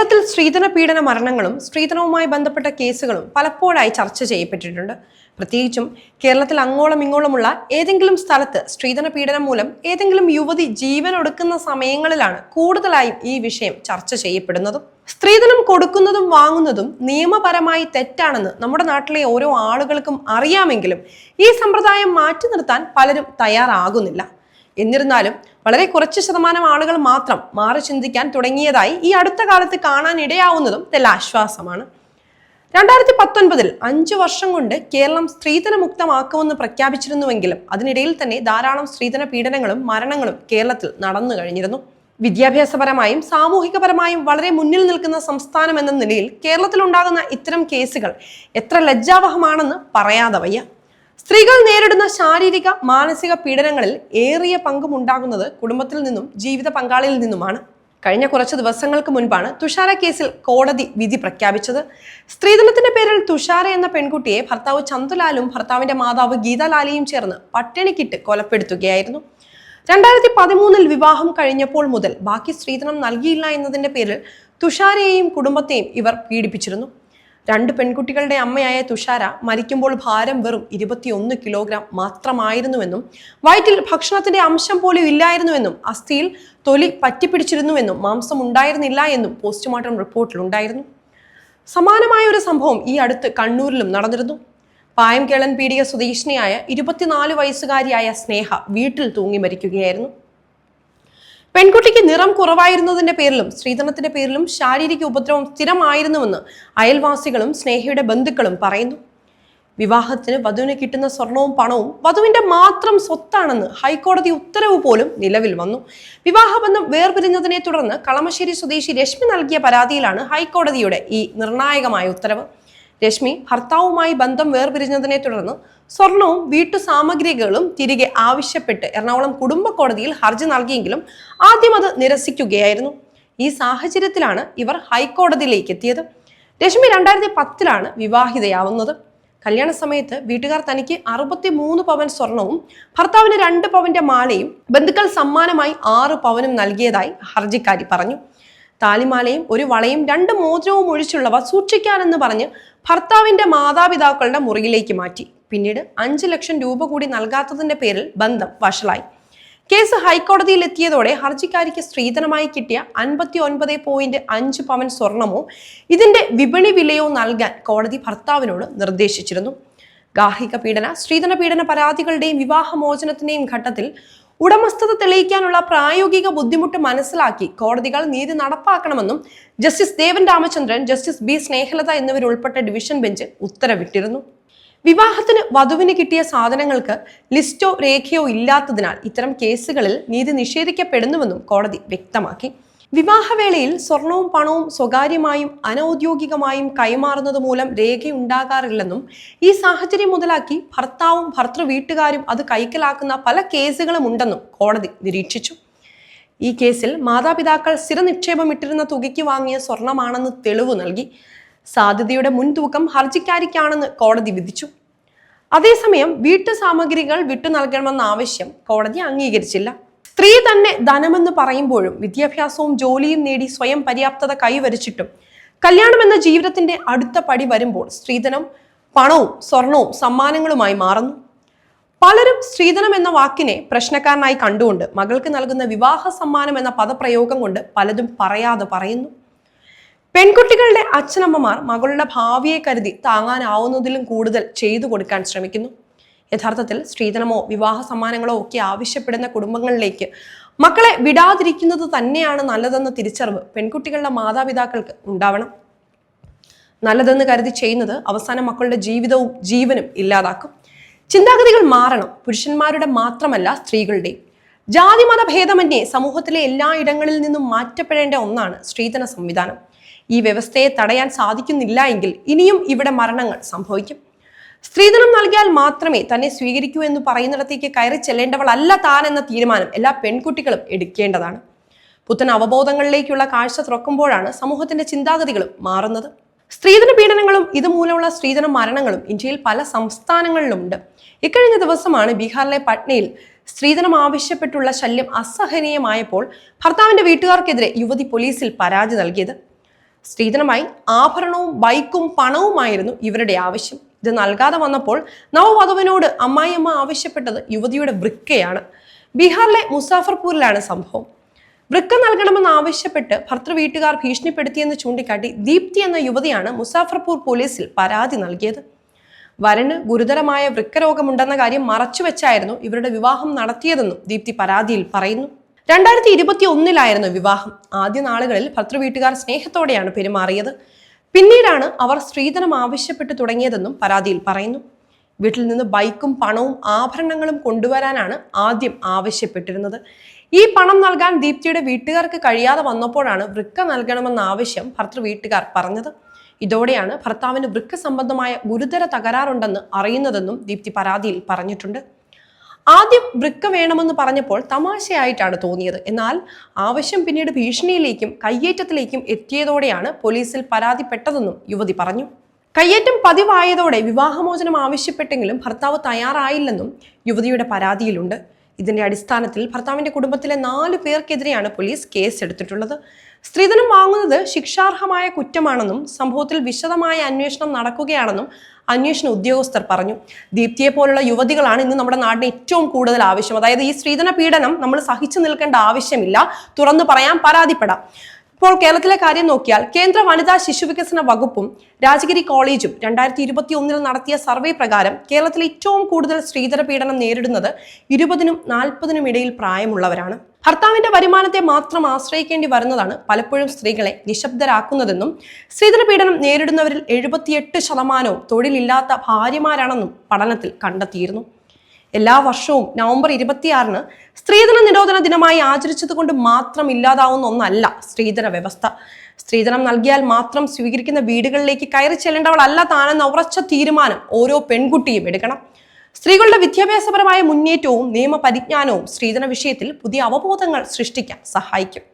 കേരളത്തിൽ സ്ത്രീധന പീഡന മരണങ്ങളും സ്ത്രീധനവുമായി ബന്ധപ്പെട്ട കേസുകളും പലപ്പോഴായി ചർച്ച ചെയ്യപ്പെട്ടിട്ടുണ്ട്. പ്രത്യേകിച്ചും കേരളത്തിൽ അങ്ങോളം ഇങ്ങോളമുള്ള ഏതെങ്കിലും സ്ഥലത്ത് സ്ത്രീധന പീഡനം മൂലം ഏതെങ്കിലും യുവതി ജീവൻ ഒടുക്കുന്ന സമയങ്ങളിലാണ് കൂടുതലായും ഈ വിഷയം ചർച്ച ചെയ്യപ്പെടുന്നതും. സ്ത്രീധനം കൊടുക്കുന്നതും വാങ്ങുന്നതും നിയമപരമായി തെറ്റാണെന്ന് നമ്മുടെ നാട്ടിലെ ഓരോ ആളുകൾക്കും അറിയാമെങ്കിലും ഈ സമ്പ്രദായം മാറ്റി നിർത്താൻ പലരും തയ്യാറാകുന്നില്ല. എന്നിരുന്നാലും വളരെ കുറച്ച് ശതമാനം ആളുകൾ മാത്രം മാറി ചിന്തിക്കാൻ തുടങ്ങിയതായി ഈ അടുത്ത കാലത്ത് കാണാൻ ഇടയാവുന്നതും തെല്ല ആശ്വാസമാണ്. രണ്ടായിരത്തി പത്തൊൻപതിൽ അഞ്ചു വർഷം കൊണ്ട് കേരളം സ്ത്രീധന മുക്തമാക്കുമെന്ന് പ്രഖ്യാപിച്ചിരുന്നുവെങ്കിലും അതിനിടയിൽ തന്നെ ധാരാളം സ്ത്രീധന പീഡനങ്ങളും മരണങ്ങളും കേരളത്തിൽ നടന്നു കഴിഞ്ഞിരുന്നു. വിദ്യാഭ്യാസപരമായും സാമൂഹികപരമായും വളരെ മുന്നിൽ നിൽക്കുന്ന സംസ്ഥാനം എന്ന നിലയിൽ കേരളത്തിലുണ്ടാകുന്ന ഇത്തരം കേസുകൾ എത്ര ലജ്ജാവഹമാണെന്ന് പറയാതെ വയ്യ. സ്ത്രീകൾ നേരിടുന്ന ശാരീരിക മാനസിക പീഡനങ്ങളിൽ ഏറിയ പങ്കും ഉണ്ടാകുന്നത് കുടുംബത്തിൽ നിന്നും ജീവിത പങ്കാളിയിൽ നിന്നുമാണ്. കഴിഞ്ഞ കുറച്ച് ദിവസങ്ങൾക്ക് മുൻപാണ് തുഷാര കേസിൽ കോടതി വിധി പ്രഖ്യാപിച്ചത്. സ്ത്രീധനത്തിന്റെ പേരിൽ തുഷാര എന്ന പെൺകുട്ടിയെ ഭർത്താവ് ചന്തുലാലും ഭർത്താവിന്റെ മാതാവ് ഗീതാലാലിയും ചേർന്ന് പട്ടിണിക്കിട്ട് കൊലപ്പെടുത്തുകയായിരുന്നു. രണ്ടായിരത്തി പതിമൂന്നിൽ വിവാഹം കഴിഞ്ഞപ്പോൾ മുതൽ ബാക്കി സ്ത്രീധനം നൽകിയില്ല എന്നതിന്റെ പേരിൽ തുഷാരയെയും കുടുംബത്തെയും ഇവർ പീഡിപ്പിച്ചിരുന്നു. രണ്ട് പെൺകുട്ടികളുടെ അമ്മയായ തുഷാര മരിക്കുമ്പോൾ ഭാരം വെറും ഇരുപത്തിയൊന്ന് കിലോഗ്രാം മാത്രമായിരുന്നുവെന്നും വയറ്റിൽ ഭക്ഷണത്തിന്റെ അംശം പോലും ഇല്ലായിരുന്നുവെന്നും അസ്ഥിയിൽ തൊലി പറ്റിപ്പിടിച്ചിരുന്നുവെന്നും മാംസം ഉണ്ടായിരുന്നില്ല എന്നും പോസ്റ്റ്മോർട്ടം റിപ്പോർട്ടിലുണ്ടായിരുന്നു. സമാനമായ ഒരു സംഭവം ഈ അടുത്ത് കണ്ണൂരിലും നടന്നിരുന്നു. പായം കേളൻ പീഡിക സ്വദേശിനിയായ ഇരുപത്തിനാല് വയസ്സുകാരിയായ സ്നേഹ വീട്ടിൽ തൂങ്ങി മരിക്കുകയായിരുന്നു. പെൺകുട്ടിക്ക് നിറം കുറവായിരുന്നതിന്റെ പേരിലും സ്ത്രീധനത്തിന്റെ പേരിലും ശാരീരിക ഉപദ്രവം സ്ഥിരമായിരുന്നുവെന്ന് അയൽവാസികളും സ്നേഹയുടെ ബന്ധുക്കളും പറയുന്നു. വിവാഹത്തിന് വധുവിന് കിട്ടുന്ന സ്വർണവും പണവും വധുവിന്റെ മാത്രം സ്വത്താണെന്ന് ഹൈക്കോടതി ഉത്തരവ് പോലും നിലവിൽ വന്നു. വിവാഹബന്ധം വേർപിരിഞ്ഞതിനെ തുടർന്ന് കളമശ്ശേരി സ്വദേശി രശ്മി നൽകിയ പരാതിയിലാണ് ഹൈക്കോടതിയുടെ ഈ നിർണായകമായ ഉത്തരവ്. രശ്മി ഭർത്താവുമായി ബന്ധം വേർപിരിഞ്ഞതിനെ തുടർന്ന് സ്വർണവും വീട്ടു സാമഗ്രികളും തിരികെ ആവശ്യപ്പെട്ട് എറണാകുളം കുടുംബ കോടതിയിൽ ഹർജി നൽകിയെങ്കിലും ആദ്യം അത് നിരസിക്കുകയായിരുന്നു. ഈ സാഹചര്യത്തിലാണ് ഇവർ ഹൈക്കോടതിയിലേക്ക് എത്തിയത്. രശ്മി രണ്ടായിരത്തി പത്തിലാണ് വിവാഹിതയാവുന്നത്. കല്യാണ സമയത്ത് വീട്ടുകാർ തനിക്ക് അറുപത്തി മൂന്ന് പവൻ സ്വർണവും ഭർത്താവിന് രണ്ട് പവന്റെ മാലയും ബന്ധുക്കൾ സമ്മാനമായി ആറ് പവനും നൽകിയതായി ഹർജിക്കാരി പറഞ്ഞു. താലിമാലയും ഒരു വളയും രണ്ട് മോതിരവും ഒഴിച്ചുള്ളവ സൂക്ഷിക്കാനെന്ന് പറഞ്ഞ് ഭർത്താവിന്റെ മാതാപിതാക്കളുടെ മുറിയിലേക്ക് മാറ്റി. പിന്നീട് അഞ്ച് ലക്ഷം രൂപ കൂടി നൽകാത്തതിന്റെ പേരിൽ ബന്ധം വഷളായി. കേസ് ഹൈക്കോടതിയിൽ എത്തിയതോടെ ഹർജിക്കാരിക്ക് സ്ത്രീധനമായി കിട്ടിയ അൻപത്തി ഒൻപത് പോയിന്റ് അഞ്ച് പവൻ സ്വർണമോ ഇതിന്റെ വിപണി വിലയോ നൽകാൻ കോടതി ഭർത്താവിനോട് നിർദ്ദേശിച്ചിരുന്നു. ഗാർഹിക പീഡന സ്ത്രീധന പീഡന പരാതികളുടെയും വിവാഹമോചനത്തിന്റെയും ഘട്ടത്തിൽ ഉടമസ്ഥത തെളിയിക്കാനുള്ള പ്രായോഗിക ബുദ്ധിമുട്ട് മനസ്സിലാക്കി കോടതികൾ നീതി നടപ്പാക്കണമെന്നും justice Devan Ramachandran justice B Snehalatha എന്നിവരുൾപ്പെട്ട division bench ഉത്തരവിട്ടിരുന്നു. വിവാഹത്തിന് വധുവിന് കിട്ടിയ സാധനങ്ങൾക്ക് ലിസ്റ്റോ രേഖയോ ഇല്ലാത്തതിനാൽ ഇത്തരം കേസുകളിൽ നീതി നിഷേധിക്കപ്പെടുന്നുവെന്നും കോടതി വ്യക്തമാക്കി. വിവാഹവേളയിൽ സ്വർണവും പണവും സ്വകാര്യമായും അനൌദ്യോഗികമായും കൈമാറുന്നത് മൂലം രേഖയുണ്ടാകാറില്ലെന്നും ഈ സാഹചര്യം മുതലാക്കി ഭർത്താവും ഭർത്തൃ വീട്ടുകാരും അത് കൈക്കലാക്കുന്ന പല കേസുകളും ഉണ്ടെന്നും കോടതി നിരീക്ഷിച്ചു. ഈ കേസിൽ മാതാപിതാക്കൾ സ്ഥിര നിക്ഷേപം ഇട്ടിരുന്ന തുകയ്ക്ക് വാങ്ങിയ സ്വർണമാണെന്ന് തെളിവ് നൽകി. സാധ്യതയുടെ മുൻതൂക്കം ഹർജിക്കാരിക്കാണെന്ന് കോടതി വിധിച്ചു. അതേസമയം വീട്ടു സാമഗ്രികൾ വിട്ടു നൽകണമെന്ന ആവശ്യം കോടതി അംഗീകരിച്ചില്ല. സ്ത്രീ തന്നെ ധനമെന്ന് പറയുമ്പോഴും വിദ്യാഭ്യാസവും ജോലിയും നേടി സ്വയം പര്യാപ്തത കൈവരിച്ചിട്ടും കല്യാണം എന്ന ജീവിതത്തിന്റെ അടുത്ത പടി വരുമ്പോൾ സ്ത്രീധനം പണവും സ്വർണവും സമ്മാനങ്ങളുമായി മാറുന്നു. പലരും സ്ത്രീധനം എന്ന വാക്കിനെ പ്രശ്നക്കാരനായി കണ്ടുകൊണ്ട് മകൾക്ക് നൽകുന്ന വിവാഹ സമ്മാനം എന്ന പദപ്രയോഗം കൊണ്ട് പലതും പറയാതെ പറയുന്നു. പെൺകുട്ടികളുടെ അച്ഛനമ്മമാർ മകളുടെ ഭാവിയെ കരുതി താങ്ങാനാവുന്നതിലും കൂടുതൽ ചെയ്തു കൊടുക്കാൻ ശ്രമിക്കുന്നു. യഥാർത്ഥത്തിൽ സ്ത്രീധനമോ വിവാഹ സമ്മാനങ്ങളോ ഒക്കെ ആവശ്യപ്പെടുന്ന കുടുംബങ്ങളിലേക്ക് മക്കളെ വിടാതിരിക്കുന്നത് തന്നെയാണ് നല്ലതെന്ന തിരിച്ചറിവ് പെൺകുട്ടികളുടെ മാതാപിതാക്കൾക്ക് ഉണ്ടാവണം. നല്ലതെന്ന് കരുതി ചെയ്യുന്നത് അവസാനം മക്കളുടെ ജീവിതവും ജീവനും ഇല്ലാതാക്കും. ചിന്താഗതികൾ മാറണം. പുരുഷന്മാരുടെ മാത്രമല്ല സ്ത്രീകളുടെയും. ജാതിമത ഭേദമന്യേ സമൂഹത്തിലെ എല്ലാ ഇടങ്ങളിൽ നിന്നും മാറ്റപ്പെടേണ്ട ഒന്നാണ് സ്ത്രീധന സംവിധാനം. ഈ വ്യവസ്ഥയെ തടയാൻ സാധിക്കുന്നില്ല എങ്കിൽ ഇനിയും ഇവിടെ മരണങ്ങൾ സംഭവിക്കും. സ്ത്രീധനം നൽകിയാൽ മാത്രമേ തന്നെ സ്വീകരിക്കൂ എന്ന് പറയുന്നിടത്തേക്ക് കയറി ചെല്ലേണ്ടവളല്ല താൻ എന്ന തീരുമാനം എല്ലാ പെൺകുട്ടികളും എടുക്കേണ്ടതാണ്. പുത്തൻ അവബോധങ്ങളിലേക്കുള്ള കാഴ്ച തുറക്കുമ്പോഴാണ് സമൂഹത്തിന്റെ ചിന്താഗതികളും മാറുന്നത്. സ്ത്രീധന പീഡനങ്ങളും ഇതുമൂലമുള്ള സ്ത്രീധന മരണങ്ങളും ഇന്ത്യയിൽ പല സംസ്ഥാനങ്ങളിലുമുണ്ട്. ഇക്കഴിഞ്ഞ ദിവസമാണ് ബീഹാറിലെ പട്നയിൽ സ്ത്രീധനം ആവശ്യപ്പെട്ടുള്ള ശല്യം അസഹനീയമായപ്പോൾ ഭർത്താവിന്റെ വീട്ടുകാർക്കെതിരെ യുവതി പോലീസിൽ പരാതി നൽകിയത്. സ്ത്രീധനമായി ആഭരണവും ബൈക്കും പണവുമായിരുന്നു ഇവരുടെ ആവശ്യം. ഇത് നൽകാതെ വന്നപ്പോൾ നവവധുവിനോട് അമ്മായിയമ്മ ആവശ്യപ്പെട്ടത് യുവതിയുടെ വൃക്കയാണ്. ബീഹാറിലെ മുസാഫർപൂരിലാണ് സംഭവം. വൃക്ക നൽകണമെന്ന് ആവശ്യപ്പെട്ട് ഭർത്തൃ വീട്ടുകാർ ഭീഷണിപ്പെടുത്തിയെന്ന് ചൂണ്ടിക്കാട്ടി ദീപ്തി എന്ന യുവതിയാണ് മുസാഫർപൂർ പോലീസിൽ പരാതി നൽകിയത്. വരന് ഗുരുതരമായ വൃക്കരോഗമുണ്ടെന്ന കാര്യം മറച്ചുവെച്ചായിരുന്നു ഇവരുടെ വിവാഹം നടത്തിയതെന്നും ദീപ്തി പരാതിയിൽ പറയുന്നു. രണ്ടായിരത്തി ഇരുപത്തി ഒന്നിലായിരുന്നു വിവാഹം. ആദ്യ നാളുകളിൽ ഭർത്തൃ വീട്ടുകാർ സ്നേഹത്തോടെയാണ് പെരുമാറിയത്. പിന്നീടാണ് അവർ സ്ത്രീധനം ആവശ്യപ്പെട്ടു തുടങ്ങിയതെന്നും പരാതിയിൽ പറയുന്നു. വീട്ടിൽ നിന്ന് ബൈക്കും പണവും ആഭരണങ്ങളും കൊണ്ടുവരാനാണ് ആദ്യം ആവശ്യപ്പെട്ടിരുന്നത്. ഈ പണം നൽകാൻ ദീപ്തിയുടെ വീട്ടുകാർക്ക് കഴിയാതെ വന്നപ്പോഴാണ് വൃക്ക നൽകണമെന്ന ആവശ്യം ഭർത്തൃ വീട്ടുകാർ പറഞ്ഞത്. ഇതോടെയാണ് ഭർത്താവിന് വൃക്ക സംബന്ധമായ ഗുരുതര തകരാറുണ്ടെന്ന് അറിയുന്നതെന്നും ദീപ്തി പരാതിയിൽ പറഞ്ഞിട്ടുണ്ട്. ആദ്യം വൃക്ക വേണമെന്ന് പറഞ്ഞപ്പോൾ തമാശയായിട്ടാണ് തോന്നിയത്. എന്നാൽ ആവശ്യം പിന്നീട് ഭീഷണിയിലേക്കും കയ്യേറ്റത്തിലേക്കും എത്തിയതോടെയാണ് പോലീസിൽ പരാതിപ്പെട്ടതെന്നും യുവതി പറഞ്ഞു. കയ്യേറ്റം പതിവായതോടെ വിവാഹമോചനം ആവശ്യപ്പെട്ടെങ്കിലും ഭർത്താവ് തയ്യാറായില്ലെന്നും യുവതിയുടെ പരാതിയിലുണ്ട്. ഇതിന്റെ അടിസ്ഥാനത്തിൽ ഭർത്താവിന്റെ കുടുംബത്തിലെ നാല് പേർക്കെതിരെയാണ് പോലീസ് കേസ് എടുത്തിട്ടുള്ളത് സ്ത്രീധനം വാങ്ങുന്നത് ശിക്ഷാർഹമായ കുറ്റമാണെന്നും സംഭവത്തിൽ വിശദമായ അന്വേഷണം നടക്കുകയാണെന്നും അന്വേഷണ ഉദ്യോഗസ്ഥർ പറഞ്ഞു. ദീപ്തിയെ പോലുള്ള യുവതികളാണ് ഇന്ന് നമ്മുടെ നാടിന് ഏറ്റവും കൂടുതൽ ആവശ്യം. അതായത് ഈ സ്ത്രീധന പീഡനം നമ്മൾ സഹിച്ചു നിൽക്കേണ്ട ആവശ്യമില്ല. തുറന്നു പറയാൻ പരാതിപ്പെടാം. ഇപ്പോൾ കേരളത്തിലെ കാര്യം നോക്കിയാൽ കേന്ദ്ര വനിതാ ശിശുവികസന വകുപ്പും രാജഗിരി കോളേജും രണ്ടായിരത്തി ഇരുപത്തി ഒന്നിൽ നടത്തിയ സർവേ പ്രകാരം കേരളത്തിൽ ഏറ്റവും കൂടുതൽ സ്ത്രീധന പീഡനം നേരിടുന്നത് ഇരുപതിനും നാൽപ്പതിനും ഇടയിൽ പ്രായമുള്ളവരാണ്. ഭർത്താവിന്റെ വരുമാനത്തെ മാത്രം ആശ്രയിക്കേണ്ടി വരുന്നതാണ് പലപ്പോഴും സ്ത്രീകളെ നിശബ്ദരാക്കുന്നതെന്നും സ്ത്രീധന പീഡനം നേരിടുന്നവരിൽ എഴുപത്തിയെട്ട് ശതമാനവും തൊഴിലില്ലാത്ത ഭാര്യമാരാണെന്നും പഠനത്തിൽ കണ്ടെത്തിയിരുന്നു. എല്ലാ വർഷവും നവംബർ ഇരുപത്തിയാറിന് സ്ത്രീധന നിരോധന ദിനമായി ആചരിച്ചത് കൊണ്ട് മാത്രം ഇല്ലാതാവുന്ന ഒന്നല്ല സ്ത്രീധന വ്യവസ്ഥ. സ്ത്രീധനം നൽകിയാൽ മാത്രം സ്വീകരിക്കുന്ന വീടുകളിലേക്ക് കയറി ചെല്ലേണ്ടവളല്ല താനെന്ന ഉറച്ച തീരുമാനം ഓരോ പെൺകുട്ടിയും എടുക്കണം. സ്ത്രീകളുടെ വിദ്യാഭ്യാസപരമായ മുന്നേറ്റവും നിയമപരിജ്ഞാനവും സ്ത്രീധന വിഷയത്തിൽ പുതിയ അവബോധങ്ങൾ സൃഷ്ടിക്കാൻ സഹായിക്കും.